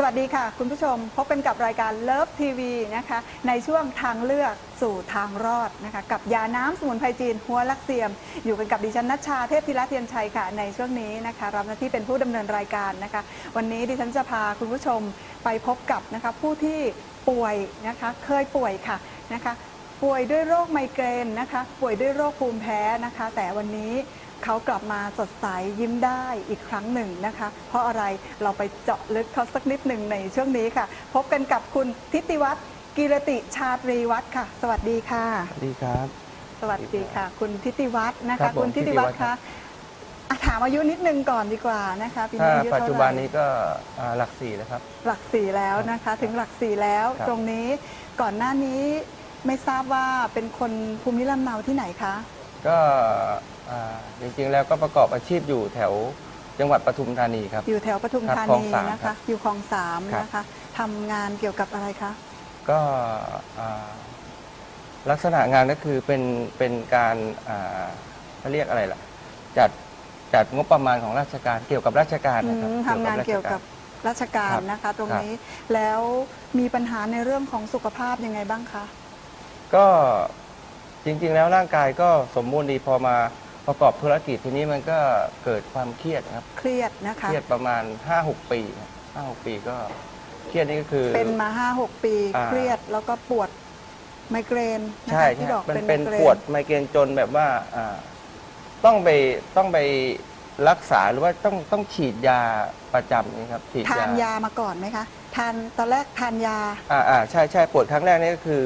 สวัสดีค่ะ คุณผู้ชมพบกันกับรายการเลิฟทีวีนะคะในช่วงทางเลือกสู่ทางรอดนะคะกับยาน้ำสมุนไพรจีนหัวลักเซียม อยู่กันกับดิฉันนัชชาเทพธิระเทียนชัยค่ะในช่วงนี้นะคะรับหน้าที่เป็นผู้ดำเนินรายการนะคะ วันนี้ดิฉันจะพาคุณผู้ชมไปพบกับนะคะผู้ที่ป่วยนะคะเคยป่วยค่ะนะคะป่วยด้วยโรคไมเกรนนะคะป่วยด้วยโรคภูมิแพ้นะคะ แต่วันนี้ เขากลับมาสดใสยิ้มได้อีกครั้งหนึ่งนะคะ เพราะอะไรเราไปเจาะลึกเขาสักนิดหนึ่งในช่วงนี้ค่ะ พบกันกับคุณทิติวัฒน์กิรติชาตรีวัฒน์ค่ะ สวัสดีค่ะ สวัสดีครับ สวัสดีค่ะ คุณทิติวัฒน์นะครัคะ บผมคุณทิติวัฒน์ทิติวัคะฒน์อะถามอายุนิดนึงก่อนดีกว่านะคะปีถ้านี้อายุปัจเท่าจุไหบันร่ นี้ก็อ่าหลักสี่แล้วครับ หลักสี่แล้วนะคะ ถึงหลักสี่แล้ว ครับ ตรงนี้ก่อนหน้านี้ไม่ทราบว่าเป็นคนภูมิลำเนาที่ไหนคะ ก็ อ่าจริงๆแล้วก็ประกอบอาชีพอยู่แถวจังหวัดปทุมธานีครับ อยู่แถวปทุมครับธาคลองนีสามนะครัคะ บอยู่คลองสามครับ นะคะทำงานเกี่ยวกับอะไรคะ ก็อ่าลักษณะงานก็คือเป็นเป็นการอ่าเขาเรียกอะไรล่ะ จัดจัดงบประมาณของราชการเกี่ยวกับราชการอืนะครับมทำงานเกี่ยวกับราชการครับนะคะ ตรงครับ นี้แล้วมีปัญหาในเรื่องของสุขภาพยังไงบ้างคะ ก็จริงๆแล้วร่างกายก็สมบูรณ์ดีพอมา ประกอบธุรกิจทีนี้มันก็เกิดความเครียดนะครับ เครียดนะเคคะรียดประมาณ 5-6 ปีห้าหกปีก็เครียดนี่ก็คือ เป็นมาห้าหกปี อ่า เครียดแล้วก็ปวดไมเกรนนะใช่คะที่ใช่บอกมันเป็นเป็นไมเกรปวดไมเกรนจนแบบว่าอ่าต้องไปต้องไปรักษาหรือว่าต้องต้องฉีดยาประจำนี่ครับฉีดทานยามาก่อนไหมคะทานตอนแรกทานยา อ่าอ่าใช่ใช่ปวดครั้งแรกนี่ก็คือ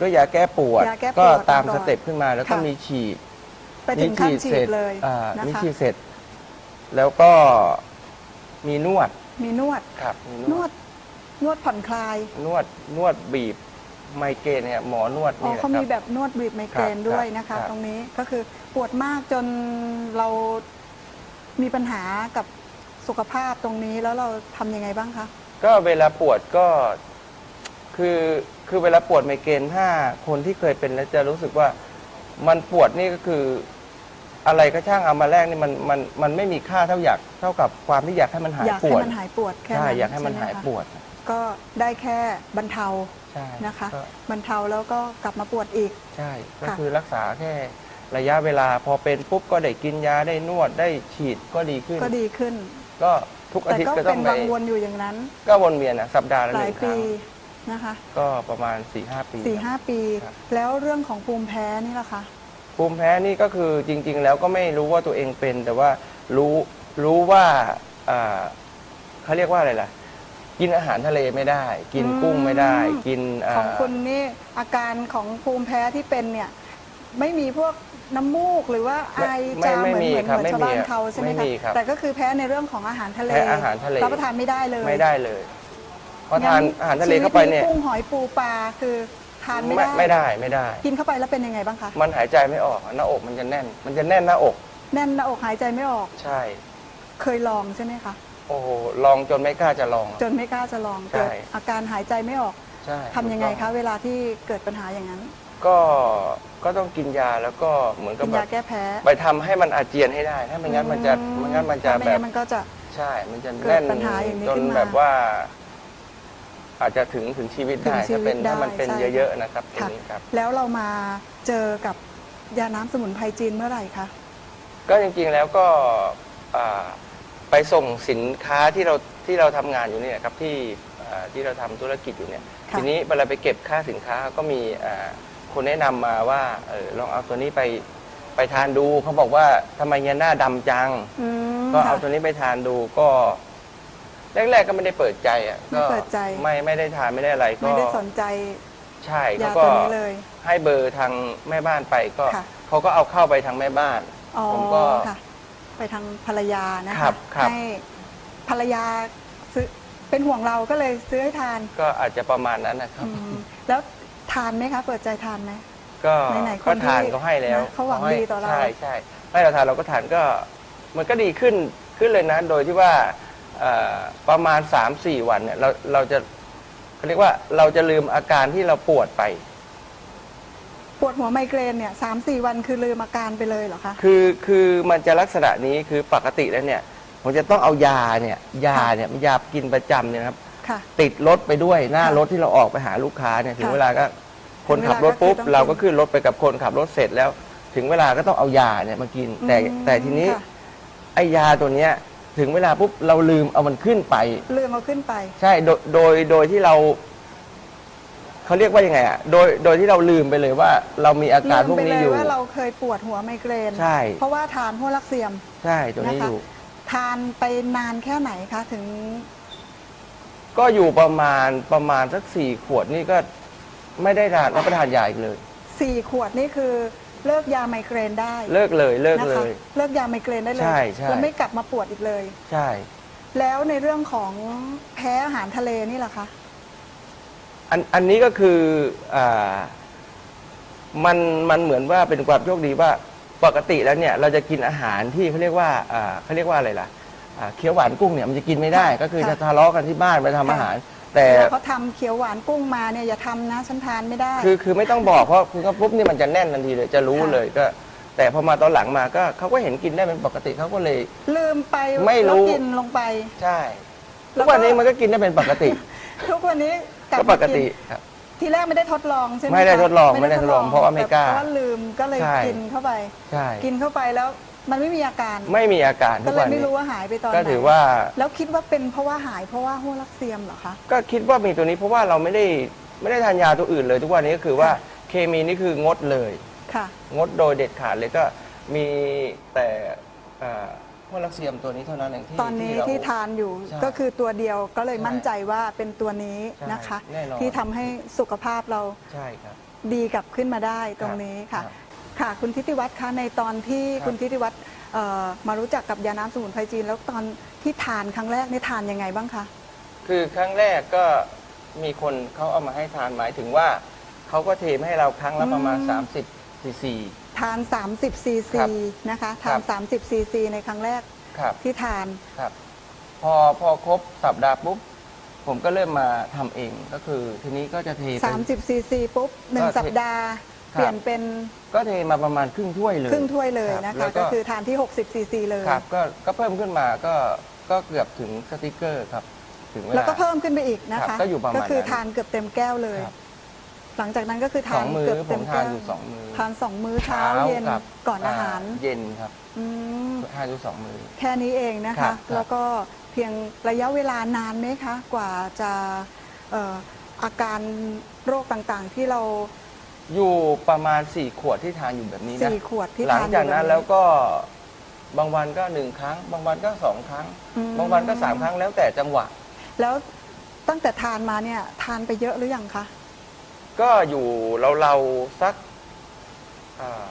ด้วยยาแก้ปวดยาแก้ปวดก็ตามก่อนสเต็ปขึ้นมา แล้วก็ค่ะ มีฉีด ไปถึงขั้นฉีสร็ดจเลยอ่านะมีคะฉีดเสร็จ แล้วก็มีนวดมีนวดครับมีนวดนวดผ่อนคลายนวดนวดบีบไมเกรนเนี่ยหมอนวดอ๋อนี่แหละเขาครัมีบแบบนวดบีบไมเกรนครับด้วยนะคะครับตรงนี้ก็คือปวดมากจนเรามีปัญหากับสุขภาพตรงนี้แล้วเราทำยังไงบ้างคะก็เวลาปวดก็คือคือเวลาปวดไมเกรนถ้าคนที่เคยเป็นแล้วจะรู้สึกว่า มันปวดนี่ก็คืออะไรก็ช่างเอามาแรกนี่มันมันมันไม่มีค่าเท่าอยากเท่ากับความที่อยากให้มันหายอยากปให้วดมันหายปวดแค่ใช่นั้นอยากให้มันช่ไหายคะปวดก็ได้แค่บรรเทาใช่นะคะก็บรรเทาแล้วก็กลับมาปวดอีก ใช่ก็ค่ะ คือรักษาแค่ระยะเวลาพอเป็นปุ๊บก็ได้กินยาได้นวดได้ฉีดก็ดีขึ้น ก็ดีขึ้น ก็ทุกอาแต่ทิตย์ก็ก็ต้เป็อนงไปวังวนอยู่อย่างนั้น ก็วนเวียนอะสัปดาห์ละหหลายนึ่งคปีรั้ง นะคะ ก็ประมาณ4ี่ห้าปีสี่ห้าปี ครับ แล้วเรื่องของภูมิแพ้นี่ล่ะคะ ภูมิแพ้นี่ก็คือจริง ๆ แล้วก็ไม่รู้ว่าตัวเองเป็น แต่ว่ารู้รู้ว่าอ่าเขาเรียกว่าอะไรล่ะ กินอาหารทะเลไม่ได้ กินอืมกุ้งไม่ได้กินอ่า ของคุณนี่อาการของภูมิแพ้ที่เป็นเนี่ย ไม่มีพวกน้ำมูกหรือว่าไอไม่จามเหไม่มือนมีเหมือนครับเหมือนชาวบ้านไม่มีเขาใช่ไหมไม่คะมีครับแต่ก็คือแพ้ในเรื่องของอาหารทะเลแพ้อาหารทะเล รับประทานไม่ได้เลย ไม่ได้เลย พอทานอาหารทะเลเข้าไปเนี่ยชีวิตกุ้งหอยปูปลาคือทานไม่ได้ไม่ได้ไม่ได้ กินเข้าไปแล้วเป็นยังไงบ้างคะ มันหายใจไม่ออกหน้าอกมันจะแน่น มันจะแน่นหน้าอก แน่นหน้าอกหายใจไม่ออก ใช่ เคยลองใช่ไหมคะ โอ้โหลองจนไม่กล้าจะลอง จนไม่กล้าจะลองใช่เกิดอาการหายใจไม่ออกใช่ทำยังไงถูกต้คะ เวลาที่เกิดปัญหาอย่างนั้น ก็ก็ต้องกินยาแล้วก็เหมือนกักิบนแบยาบแก้แพ้ ไปทำให้มันอาเจียนให้ได้ ถ้าไม่งั้นมันจะอืไม่งั้นมันจะถ้าไม่แบงั้บนมันก็จะใช่ มันจะเกิดแน่นปัญหาอย่างนี้จนขึ้นมาแบบว่า อาจจะถึงถึงชีวิตถึงได้ชีถ้าวิเป็ตนได้ถ้ามันเป็นใช่ เยอะๆนะครับตรงค่ะ นี้ครับ แล้วเรามาเจอกับยาน้ำสมุนไพรจีนเมื่อไหร่คะ ก็จริงๆแล้วก็อ่าไปส่งสินค้าที่เราที่เราทำงานอยู่เนี่ยครับที่อ่าที่เราทำธุรกิจอยู่เนี่ยค่ะ ทีนี้เวลาไปเก็บค่าสินค้าก็มีอ่าคนแนะนำมาว่าเออลองเอาตัวนี้ไปไปทานดูเขาบอกว่าทำไมเนี่ยหน้าดำจัง อืมก็เอาค่ะ ตัวนี้ไปทานดูก็ แรกๆก็ไม่ได้เปิดใจอะไม่ก็เปิดใจ ไม่ไม่ได้ทานไม่ได้อะไรก็ไม่ได้สนใจใช่ยาเขาก็ตัวนี้เลยให้เบอร์ทางแม่บ้านไปก็ค่ะเขาก็เอาเข้าไปทางแม่บ้านอ๋อผมก็ค่ะไปทางภรรยานะครัคะบครับให้ภรรยาซื้อเป็นห่วงเราก็เลยซื้อให้ทาน ก็อาจจะประมาณนั้นนะครับอืมแล้วทานไหมคะ เปิดใจทานไหมก็ไหนๆคนก็ทานที่เขาให้แล้วนะเขาหวังดีต่อเราใช่ใช่ให้เราทานเราก็ทานก็ มันก็ดีขึ้นขึ้นเลยนะ โดยที่ว่าเอ่อ ประมาณ 3-4 วันเนี่ยเราเราจะเขาเรียกว่าเราจะลืมอาการที่เราปวดไป ปวดหัวไมเกรนเนี่ยสามสี่วันคือลืมอาการไปเลยเหรอคะคือคือมันจะลักษณะนี้คือปกติแล้วเนี่ยผมจะต้องเอายาเนี่ยยาเนี่ยยากินประจำเนี่ยนะครับ ค่ะ ติดรถไปด้วยหน้าค่ะรถที่เราออกไปหาลูกค้าเนี่ยถึงค่ะเวลาก็คนขับรถถึงเวลาก็ปุ๊บคือต้องเราก็ขึ้นรถไปกับคนขับรถเสร็จแล้ว ถึงเวลาก็ต้องเอายาเนี่ยมากิน แต่อืมแต่ทีนี้ค่ะ ไอ้ยาตัวเนี้ย ถึงเวลาปุ๊บเราลืมเอามันขึ้นไป ลืมเอาขึ้นไป ใช่โดยโดยโดยที่เราเขาเรียกว่ายังไงอะโดยโดยที่เราลืมไปเลยว่า เรามีอาการลืพมวกไปนี้เลยอยู่ ว่าเราเคยปวดหัวไมเกรน ใช่ เพราะว่าทานหัวลักเซียม ใช่ตัวนี้นะคะ อยู่ ทานไปนานแค่ไหนคะถึง ก็อยู่ประมาณประมาณสักสี่ขวดนี่ก็ไม่ได้ทานรับประทานยาอีกเลย 4 ขวดนี่คือ เลิกยาไมเกรนได้เลิกเลยเลิกนะเลคะย เลิกยาไมเกรนได้เลยใช่ใช่ แล้วไม่กลับมาปวดอีกเลย ใช่ แล้วในเรื่องของแพ้อาหารทะเลนี่แหละคะ อันอันนี้ก็คืออ่ามันมันเหมือนว่าเป็นความโชคดีว่าปกติแล้วเนี่ยเราจะกินอาหารที่เขาเรียกว่าอ่าเขาเรียกว่าอะไรล่ะอ่าเคี้ยวหวานกุ้งเนี่ยมันจะกินไม่ได้ ค่ะก็คือค่ะจะทะเลาะกันที่บ้านไปทำค่ะอาหาร แต่แล้วเขาทำเขียวหวานกุ้งมาเนี่ยอย่าทำนะฉันทานไม่ได้ คือคือไม่ต้องบอกเพราะคือก็ปุ๊บนี่มันจะแน่นทันทีเลยจะรู้ค่ะเลยก็ แต่พอมาตอนหลังมาก็เขาก็เห็นกินได้เป็นปกติเขาก็เลย ลืมไปไม่รู้แล้วกินลงไป ใช่แล้ทุวกก็วันนี้มันก็กินได้เป็นปกติ ทุกวันนี้กลับก็มาปกตินครับทีแรกไม่ได้ทดลองใช่ไหมไม่ได้คะทดลองไม่ได้ทดลองเพราะว่าไม่กล้าแต่เพราะว่าลืมก็เลยใช่กินเข้าไปใช่กินเข้าไปแล้ว มันไม่มีอาการไม่มีอาการทุก็กเลยวันไม่นี้ รู้ว่าหายไปตอนไหนก็ถือว่า แล้วคิดว่าเป็นเพราะว่าหายเพราะว่าหัวลักเซียมเหรอคะ ก็คิดว่ามีตัวนี้เพราะว่าเราไม่ได้ไม่ได้ทานยาตัวอื่นเลย ทุกวันนี้ก็คือว่าค่ะ เคมีนี่คืองดเลย ค่ะ งดโดยเด็ดขาดเลยก็มีแต่อ่าพวกลักเซียมตัวนี้เท่านั้นเองที่ตอนนี้เรา ที่ทานอยู่ใช่ก็คือตัวเดียวก็เลยใช่มั่นใจว่าเป็นตัวนี้ใช่นะคะแน่นอน ที่ทำให้สุขภาพเราใช่ครับ ดีกลับขึ้นมาได้ตรงนี้ค่ะรับ ค่ะ คุณทิติวัฒน์คะในตอนที่ครับ คุณทิติวัฒน์เอ่อมารู้จักกับยาน้ำสมุนไพรจีน แล้วตอนที่ทานครั้งแรกนี่ทานยังไงบ้างคะ คือครั้งแรกก็มีคนเขาเอามาให้ทานหมายถึงว่าเขาก็เทมาให้เราครั้งละประมาณ อืม 30ซีซี ทาน 30ซีซีครับนะคะครัทานบ30ซีซีในครั้งแรกครับที่ทาน ครับ พอพอครบสัปดาห์ปุ๊บ ผมก็เริ่มมาทำเองก็คือ ทีนี้ก็จะเทไป30ซีซีปุ๊บหนึ่งก็เทสัปดาห์ครับ เปลี่ยนเป็นก็เทมาประมาณครึ่งถ้วยเลยครึ่งถ้วยเลยรับนะแล้คะวก็คือทานที่ 60 ซีซีเลย ครับก็ก็เพิ่มขึ้นมาก็ก็เกือบถึงสติกเกอร์ครับถึงเวลา แล้วก็เพิ่มขึ้นไปอีกนะครัคะ บก็อยู่ประมาณก็คือนั้นทานเกือบเต็มแก้วเลย ครับ หลังจากนั้นก็คือสทาอนงมือเกือบผเต็มมทานแก้วอยู่สองมือ ทานสองมื้อเช้าเย็นกับก่อนอาหารเย็นครับอืมทานอยู่สองมือ แค่นี้เองนะครัคะ บครับ แล้วก็เพียงระยะเวลานานไหมคะ กว่าจะเอ่ออาการโรคต่างๆที่เรา อยู่ประมาณสี่ขวดที่ทานอยู่แบบนี้นะสี่ขวดที่หลังทานอยู่จากนั้นบบ แล้วก็บางวันก็หนึ่งครั้ง บางวันก็สองครั้ง อืม บางวันก็สามครั้งแล้วแต่จังหวะ แล้วตั้งแต่ทานมาเนี่ยทานไปเยอะหรือยังคะ ก็อยู่เราเราๆสักอ่า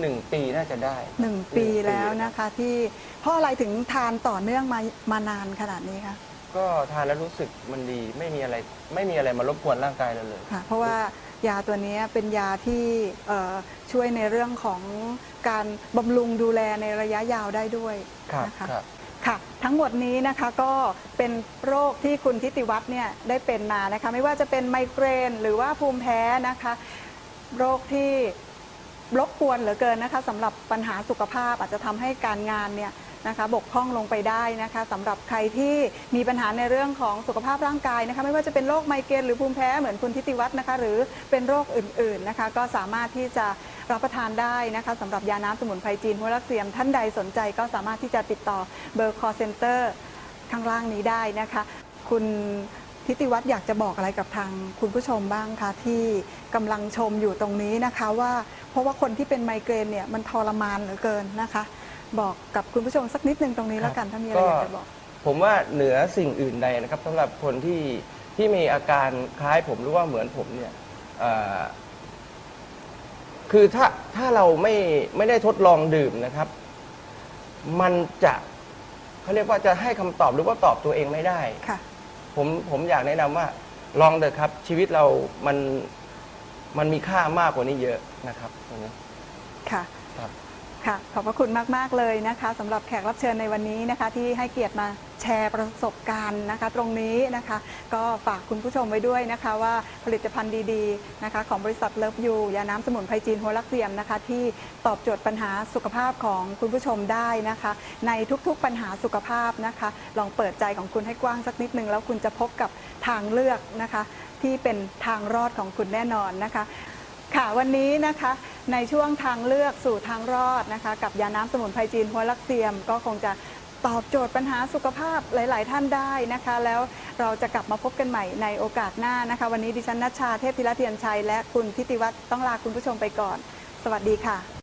หนึ่งปีน่าจะได้หนึ่งปีแล้วนะคะ ที่เพราะอะไรถึงทานต่อเนื่องมามานานขนาดนี้คะก็ทานแล้วรู้สึกมันดีไม่มีอะไร ไม่มีอะไรมารบกวนร่างกายเราเลย ค่ะ เพราะว่า ยาตัวนี้เป็นยาที่เอ่อช่วยในเรื่องของการบำรุงดูแลในระยะยาวได้ด้วยครับนะคะครับค่ะทั้งหมดนี้นะคะก็เป็นโรคที่คุณทิติวัฒน์เนี่ยได้เป็นมานะคะไม่ว่าจะเป็นไมเกรน หรือว่าภูมิแพ้นะคะโรคที่รบกวนเหลือเกินนะคะสำหรับปัญหาสุขภาพอาจจะทำให้การงานเนี่ย นะคะบกพร่องลงไปได้นะคะสำหรับใครที่มีปัญหาในเรื่องของสุขภาพร่างกายนะคะไม่ว่าจะเป็นโรคไมเกรนหรือภูมิแพ้เหมือนคุณทิติวัฒน์นะคะหรือเป็นโรคอื่นๆนะคะก็สามารถที่จะรับประทานได้นะคะสำหรับยาน้ำสมุนไพรจีนหัวลักเสียมท่านใดสนใจก็สามารถที่จะติดต่อเบอร์ call center ข้างล่างนี้ได้นะคะ คุณทิติวัฒน์อยากจะบอกอะไรกับทางคุณผู้ชมบ้างคะที่กำลังชมอยู่ตรงนี้นะคะว่าเพราะว่าคนที่เป็นไมเกรนเนี่ยมันทรมานเหลือเกินนะคะ บอกกับคุณผู้ชมสักนิดนึงตรงนี้แล้วกันถ้ามีอะไรอยากจะบอก ผมว่าเหนือสิ่งอื่นใดนะครับสำหรับคนที่ที่มีอาการคล้ายผมหรือว่าเหมือนผมเนี่ยเอ่อคือถ้าถ้าเราไม่ไม่ได้ทดลองดื่มนะครับ มันจะเขาเรียกว่าจะให้คำตอบหรือว่าตอบตัวเองไม่ได้ ค่ะ ผมผมอยากแนะนำว่าลองเถอะครับ ชีวิตเรามันมันมีค่ามากกว่านี้เยอะนะครับตรงนี้ค่ะ ค่ะ ขอบพระคุณมาก ๆ เลยนะคะสำหรับแขกรับเชิญในวันนี้นะคะ ที่ให้เกียรติมาแชร์ประสบการณ์นะคะ ตรงนี้นะคะ ก็ฝากคุณผู้ชมไว้ด้วยนะคะ ว่าผลิตภัณฑ์ดีๆนะคะ ของบริษัทเลิฟยูยาน้ำสมุนไพรจีนหัวลักเสียมนะคะ ที่ตอบโจทย์ปัญหาสุขภาพของคุณผู้ชมได้นะคะ ในทุกๆปัญหาสุขภาพนะคะ ลองเปิดใจของคุณให้กว้างสักนิดนึงแล้วคุณจะพบกับทางเลือกนะคะ ที่เป็นทางรอดของคุณแน่นอนนะคะ ค่ะวันนี้นะคะในช่วงทางเลือกสู่ทางรอดนะคะ กับยาน้ำสมุนไพรจีนหัวลักเซียม ก็คงจะตอบโจทย์ปัญหาสุขภาพหลาย ๆ ท่านได้นะคะ แล้วเราจะกลับมาพบกันใหม่ในโอกาสหน้านะคะ วันนี้ดิฉันนัชชาเทพธิรเทียนชัย และคุณทิติวัฒน์ต้องลาคุณผู้ชมไปก่อน สวัสดีค่ะ